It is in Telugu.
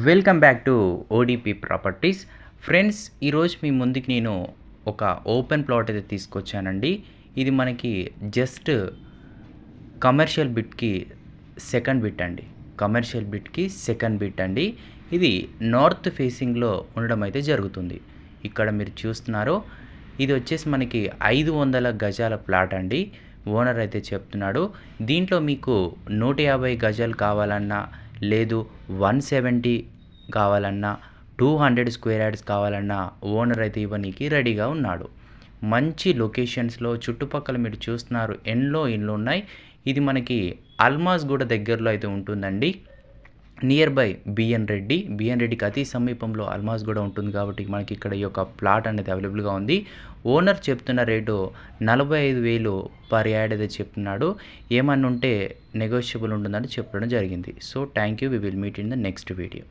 Welcome back to ODP properties. Friends ఈరోజు మీ ముందుకి నేను ఒక ఓపెన్ ప్లాట్ అయితే తీసుకొచ్చానండి. ఇది మనకి జస్ట్ కమర్షియల్ బిట్కి సెకండ్ బిట్ అండి. కమర్షియల్ బిట్కి సెకండ్ బిట్ అండి. ఇది నార్త్ ఫేసింగ్లో ఉండడం అయితే జరుగుతుంది. ఇక్కడ మీరు చూస్తున్నారు. ఇది వచ్చేసి మనకి ఐదు వందల గజాల ప్లాట్ అండి. ఓనర్ అయితే చెప్తున్నాడు. దీంట్లో మీకు నూట యాభై గజాలు కావాలన్నా లేదు వన్ సెవెంటీ కావాలన్నా టూ హండ్రెడ్ స్క్వేర్ యార్డ్స్ కావాలన్నా ఓనర్ అయితే ఇవ్వనీకి రెడీగా ఉన్నాడు. మంచి లొకేషన్స్లో చుట్టుపక్కల మీరు చూస్తున్నారు ఎన్నో ఇండ్లు ఉన్నాయి ఇది మనకి అల్మాస్ కూడా దగ్గరలో అయితే ఉంటుందండి. Near by BN Reddy BN రెడ్డికి అతి సమీపంలో అల్మాస్ కూడా ఉంటుంది కాబట్టి మనకి ఇక్కడ ఈ యొక్క ప్లాట్ అనేది అవైలబుల్గా ఉంది. ఓనర్ చెప్తున్న రేటు నలభై ఐదు వేలు పర్ యాడ్ అయితే చెప్తున్నాడు. ఏమన్నా ఉంటే నెగోషియబుల్ ఉంటుందని చెప్పడం జరిగింది. So thank you we will meet in the next video